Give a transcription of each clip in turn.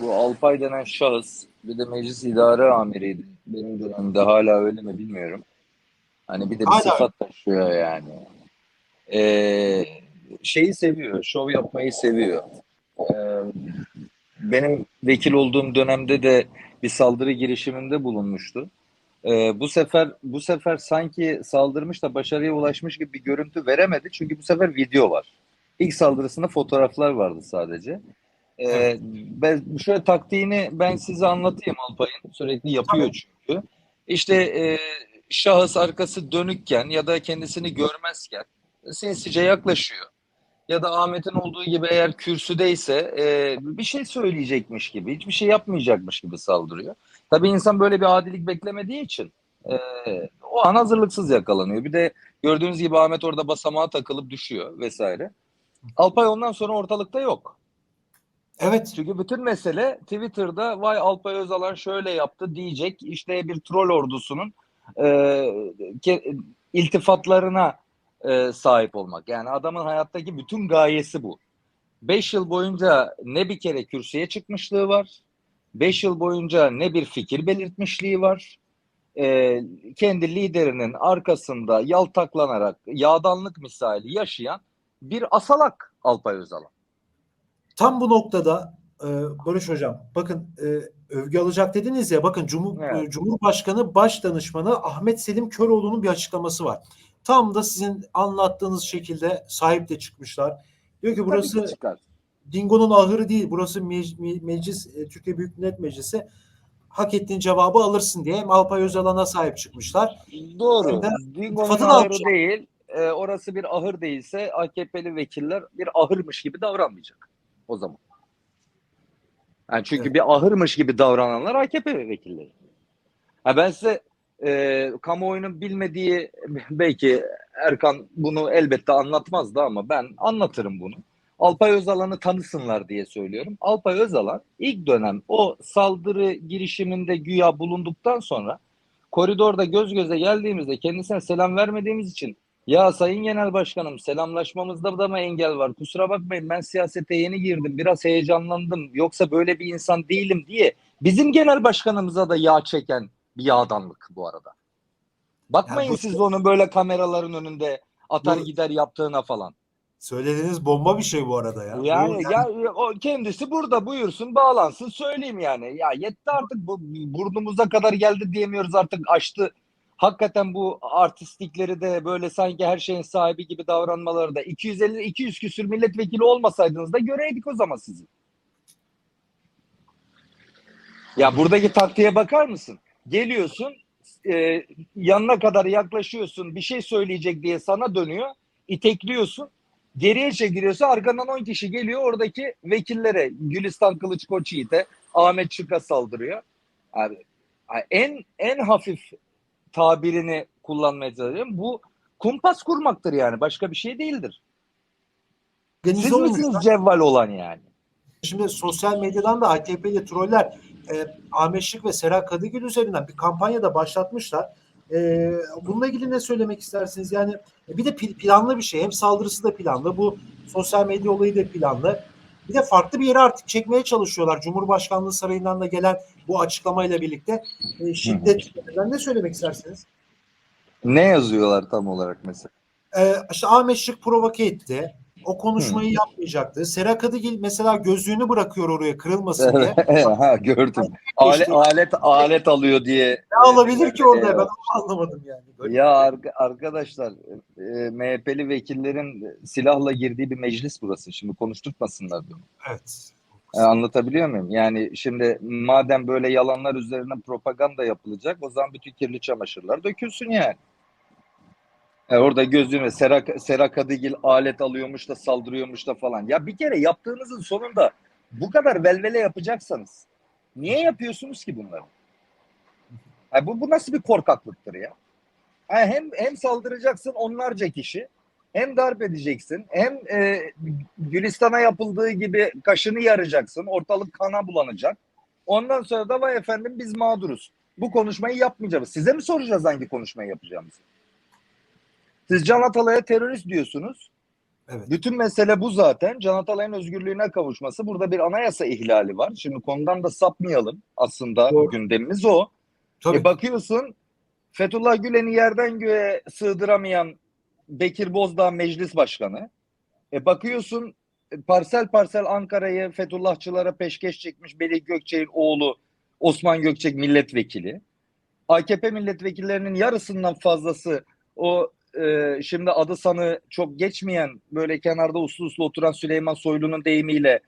Bu Alpay denen şahıs bir de meclis idare amiriydi. Benim dönemimde hala öyle mi bilmiyorum. Hani bir de bir Hala sıfat taşıyor yani. Ee, şeyi seviyor, şov yapmayı seviyor. Ee, benim vekil olduğum dönemde de bir saldırı girişiminde bulunmuştu. Ee, bu sefer bu sefer sanki saldırmış da başarıya ulaşmış gibi bir görüntü veremedi. Çünkü bu sefer video var. İlk saldırısında fotoğraflar vardı sadece. Ee, ben şöyle taktiğini ben size anlatayım Alpay'ın. Sürekli yapıyor çünkü. İşte e, şahıs arkası dönükken ya da kendisini görmezken sinsice yaklaşıyor. Ya da Ahmet'in olduğu gibi eğer kürsüdeyse e, bir şey söyleyecekmiş gibi, hiçbir şey yapmayacakmış gibi saldırıyor. Tabii insan böyle bir adilik beklemediği için e, o an hazırlıksız yakalanıyor. Bir de gördüğünüz gibi Ahmet orada basamağa takılıp düşüyor vesaire. Alpay ondan sonra ortalıkta yok. Evet. Çünkü bütün mesele Twitter'da vay Alpay Özalan şöyle yaptı diyecek işte bir troll ordusunun e, ke- iltifatlarına e, sahip olmak. Yani adamın hayattaki bütün gayesi bu. 5 yıl boyunca ne bir kere kürsüye çıkmışlığı var. 5 yıl boyunca ne bir fikir belirtmişliği var. E, kendi liderinin arkasında yaltaklanarak yağdanlık misali yaşayan bir asalak Alpay Özalan. Tam bu noktada e, Barış Hocam bakın e, övgü alacak dediniz ya bakın Cumhur, Evet. e, Cumhurbaşkanı Başdanışmanı Ahmet Selim Köroğlu'nun bir açıklaması var. Tam da sizin anlattığınız şekilde sahip de çıkmışlar. Diyor ki burası ki. Dingo'nun ahırı değil. Burası me- me- meclis e, Türkiye Büyük Millet Meclisi. Hak ettiğin cevabı alırsın diye Alpay Özalan'a sahip çıkmışlar. Doğru. Dingo'nun ahırı değil. e, orası bir ahır değilse AKP'li vekiller bir ahırmış gibi davranmayacak o zaman. Yani çünkü Evet. bir ahırmış gibi davrananlar AKP vekilleri. Ha ben size e, kamuoyunun bilmediği belki Erkan bunu elbette anlatmazdı ama ben anlatırım bunu. Alpay Özalan'ı tanısınlar diye söylüyorum. Alpay Özalan ilk dönem o saldırı girişiminde güya bulunduktan sonra koridorda göz göze geldiğimizde kendisine selam vermediğimiz için ya Sayın Genel Başkanım selamlaşmamızda da mı engel var? Kusura bakmayın ben siyasete yeni girdim. Biraz heyecanlandım. Yoksa böyle bir insan değilim diye bizim genel başkanımıza da yağ çeken bir yağdanlık bu arada. Bakmayın Ya bu- siz onun böyle kameraların önünde atar Bu- gider yaptığına falan. Söylediğiniz bomba bir şey bu arada ya. Yani, Bu- ya o kendisi burada buyursun bağlansın söyleyeyim yani. Ya yetti artık bu burnumuza kadar geldi diyemiyoruz artık açtı. Hakikaten bu artistlikleri de böyle sanki her şeyin sahibi gibi davranmaları da 250 200 küsür milletvekili olmasaydınız da göreydik o zaman sizi. Ya buradaki taktiğe bakar mısın? Geliyorsun e, yanına kadar yaklaşıyorsun bir şey söyleyecek diye sana dönüyor itekliyorsun geriye çekiliyorsa arkandan 10 kişi geliyor oradaki vekillere Gülistan Kılıç Koçyiğit'e Ahmet Çık'a saldırıyor. Abi en en hafif tabirini kullanmaya çalışıyorum. Bu kumpas kurmaktır yani başka bir şey değildir. Siz misiniz cevval olan yani? Şimdi sosyal medyadan da AKP'li troller e, Ahmet Şık ve Sera Kadıgül üzerinden bir kampanya da başlatmışlar. E, bununla ilgili ne söylemek istersiniz? Yani e, bir de planlı bir şey. Hem saldırısı da planlı. Bu sosyal medya olayı da planlı. Bir de farklı bir yere artık çekmeye çalışıyorlar. Cumhurbaşkanlığı Sarayı'ndan da gelen bu açıklamayla birlikte e, şiddet. Ben ne söylemek istersiniz? Ne yazıyorlar tam olarak mesela? Ee, işte Ahmet Şık provoke etti. O konuşmayı yapmayacaktı. Sera Kadıgil mesela gözlüğünü bırakıyor oraya kırılmasın diye. ha gördüm. Alet alet alet alıyor diye. Ne olabilir ki orada? Ben onu anlamadım yani. Böyle Ya ar- arkadaşlar e, MHP'li vekillerin silahla girdiği bir meclis burası. Şimdi konuşturtmasınlar bunu. Evet. E, anlatabiliyor muyum? Yani şimdi madem böyle yalanlar üzerine propaganda yapılacak o zaman bütün kirli çamaşırlar dökülsün yani. E, orada gözüme Sera, Sera Kadıgil alet alıyormuş da saldırıyormuş da falan. Ya bir kere yaptığınızın sonunda bu kadar velvele yapacaksanız niye yapıyorsunuz ki bunları? Ha, bu, bu nasıl bir korkaklıktır ya? Ha, hem hem saldıracaksın onlarca kişi hem darp edeceksin hem e, Gülistan'a yapıldığı gibi kaşını yaracaksın. Ortalık kana bulanacak. Ondan sonra da vay efendim biz mağduruz. Bu konuşmayı yapmayacağız. Size mi soracağız hangi konuşmayı yapacağımızı? Siz Can Atalay'a terörist diyorsunuz. Evet. Bütün mesele bu zaten. Can Atalay'ın özgürlüğüne kavuşması. Burada bir anayasa ihlali var. Şimdi konudan da sapmayalım. Aslında Doğru. gündemimiz o. Tabii. E bakıyorsun Fethullah Gülen'i yerden göğe sığdıramayan Bekir Bozdağ meclis başkanı. E bakıyorsun e, parsel parsel Ankara'yı Fethullahçılara peşkeş çekmiş Melih Gökçek'in oğlu Osman Gökçek milletvekili. AKP milletvekillerinin yarısından fazlası o e, şimdi adı sanı çok geçmeyen böyle kenarda uslu uslu oturan Süleyman Soylu'nun deyimiyle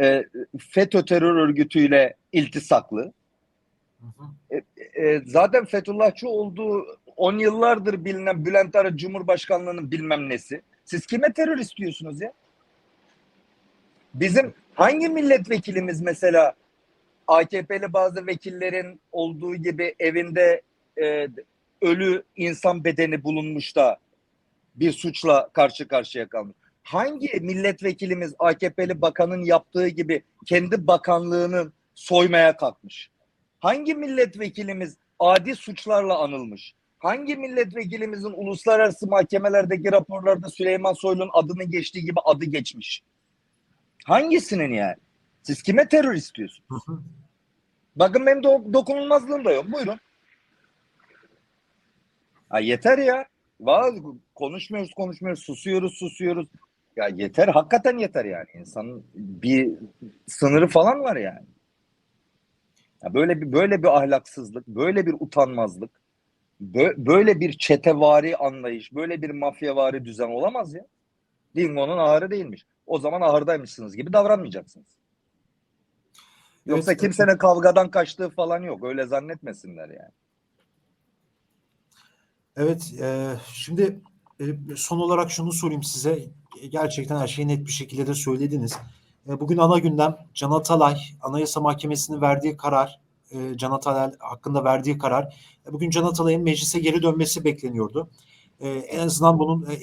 e, FETÖ terör örgütüyle iltisaklı. Hı hı. E, zaten Fethullahçı olduğu 10 yıllardır bilinen Bülent Arı Cumhurbaşkanlığı'nın bilmem nesi. Siz kime terör istiyorsunuz ya? Bizim hangi milletvekilimiz mesela AKP'li bazı vekillerin olduğu gibi evinde e, ölü insan bedeni bulunmuş da bir suçla karşı karşıya kalmış. Hangi milletvekilimiz AKP'li bakanın yaptığı gibi kendi bakanlığını soymaya kalkmış? Hangi milletvekilimiz adi suçlarla anılmış? Hangi milletvekilimizin uluslararası mahkemelerdeki raporlarda Süleyman Soylu'nun adının geçtiği gibi adı geçmiş? Hangisinin yani? Siz kime terör istiyorsunuz? Hı hı. Bakın benim do- dokunulmazlığım da yok. Buyurun. Ha yeter ya. Vallahi konuşmuyoruz konuşmuyoruz susuyoruz susuyoruz. Ya yeter hakikaten yeter yani. İnsanın bir sınırı falan var yani. Ya böyle bir böyle bir ahlaksızlık, böyle bir utanmazlık, bö- böyle bir çetevari anlayış, böyle bir mafyavari düzen olamaz ya. Dingo'nun ahırı değilmiş. O zaman ahırdaymışsınız gibi davranmayacaksınız. Yoksa kimsenin kavgadan kaçtığı falan yok. Öyle zannetmesinler yani. Evet, e, şimdi e, son olarak şunu sorayım size. Gerçekten her şeyi net bir şekilde de söylediniz. E, bugün ana gündem Can Atalay, Anayasa Mahkemesi'nin verdiği karar, e, Can Atalay hakkında verdiği karar. E, bugün Can Atalay'ın meclise geri dönmesi bekleniyordu. E, en azından bunun e,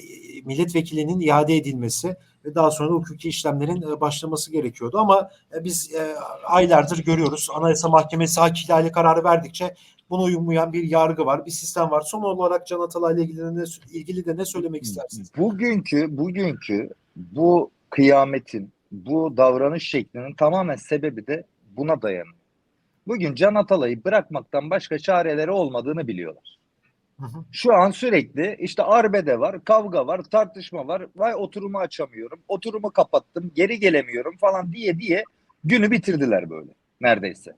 milletvekilinin iade edilmesi ve daha sonra da hukuki işlemlerin e, başlaması gerekiyordu. Ama e, biz e, aylardır görüyoruz. Anayasa Mahkemesi hak ihlali kararı verdikçe buna uymayan bir yargı var, bir sistem var. Son olarak Can Atalay'la ilgili de ne, ilgili de ne söylemek istersiniz? Bugünkü bugünkü bu kıyametin, bu davranış şeklinin tamamen sebebi de buna dayanıyor. Bugün Can Atalay'ı bırakmaktan başka çareleri olmadığını biliyorlar. Hı hı. Şu an sürekli işte arbede var, kavga var, tartışma var. Vay oturumu açamıyorum, oturumu kapattım, geri gelemiyorum falan diye diye günü bitirdiler böyle neredeyse.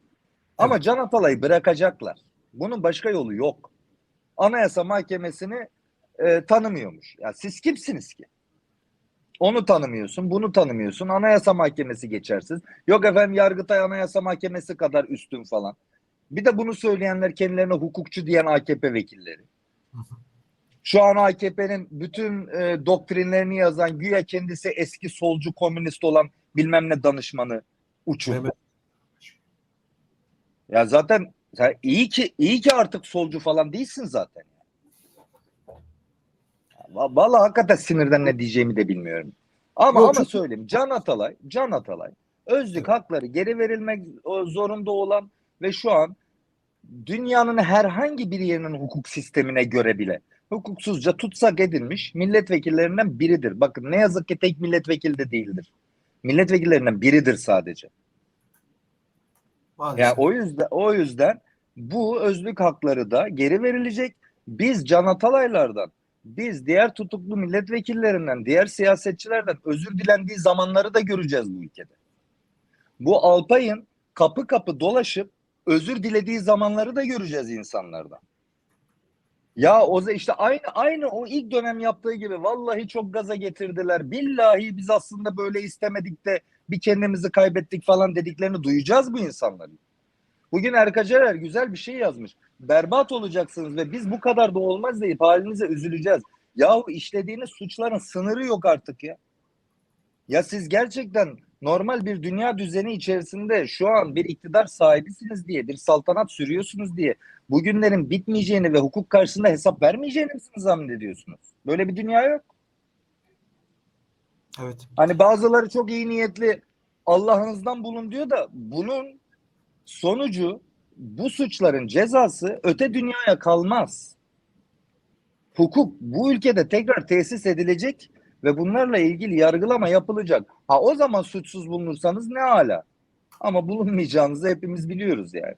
Ama Can Atalay'ı bırakacaklar. Bunun başka yolu yok. Anayasa Mahkemesi'ni e, tanımıyormuş. Ya siz kimsiniz ki? Onu tanımıyorsun, bunu tanımıyorsun. Anayasa Mahkemesi geçersiz. Yok efendim Yargıtay Anayasa Mahkemesi kadar üstün falan. Bir de bunu söyleyenler kendilerine hukukçu diyen AKP vekilleri. Şu an AKP'nin bütün e, doktrinlerini yazan güya kendisi eski solcu komünist olan bilmem ne danışmanı uçur. Mehmet. Ya zaten sen iyi ki iyi ki artık solcu falan değilsin zaten. Va- Vallahi hakikaten sinirden ne diyeceğimi de bilmiyorum. Ama Yok, ama çok- söyleyeyim. Can Atalay, Can Atalay özlük hakları geri verilmek zorunda olan ve şu an dünyanın herhangi bir yerinin hukuk sistemine göre bile hukuksuzca tutsak edilmiş milletvekillerinden biridir. Bakın ne yazık ki tek milletvekili de değildir. Milletvekillerinden biridir sadece. Maalesef. Yani o yüzden o yüzden bu özlük hakları da geri verilecek. Biz Can Atalaylardan, biz diğer tutuklu milletvekillerinden, diğer siyasetçilerden özür dilendiği zamanları da göreceğiz bu ülkede. Bu Alpay'ın kapı kapı dolaşıp özür dilediği zamanları da göreceğiz insanlardan. Ya o işte aynı aynı o ilk dönem yaptığı gibi vallahi çok gaza getirdiler. Billahi biz aslında böyle istemedik de bir kendimizi kaybettik falan dediklerini duyacağız bu insanların. Bugün Erkacerer güzel bir şey yazmış. Berbat olacaksınız ve biz bu kadar da olmaz deyip halinize üzüleceğiz. Yahu işlediğiniz suçların sınırı yok artık ya. Ya siz gerçekten normal bir dünya düzeni içerisinde şu an bir iktidar sahibisiniz diye, bir saltanat sürüyorsunuz diye bugünlerin bitmeyeceğini ve hukuk karşısında hesap vermeyeceğini mi zannediyorsunuz? Böyle bir dünya yok. Evet. Hani bazıları çok iyi niyetli Allah'ınızdan bulun diyor da bunun sonucu bu suçların cezası öte dünyaya kalmaz. Hukuk bu ülkede tekrar tesis edilecek ve bunlarla ilgili yargılama yapılacak. Ha o zaman suçsuz bulunursanız ne hala. Ama bulunmayacağınızı hepimiz biliyoruz yani.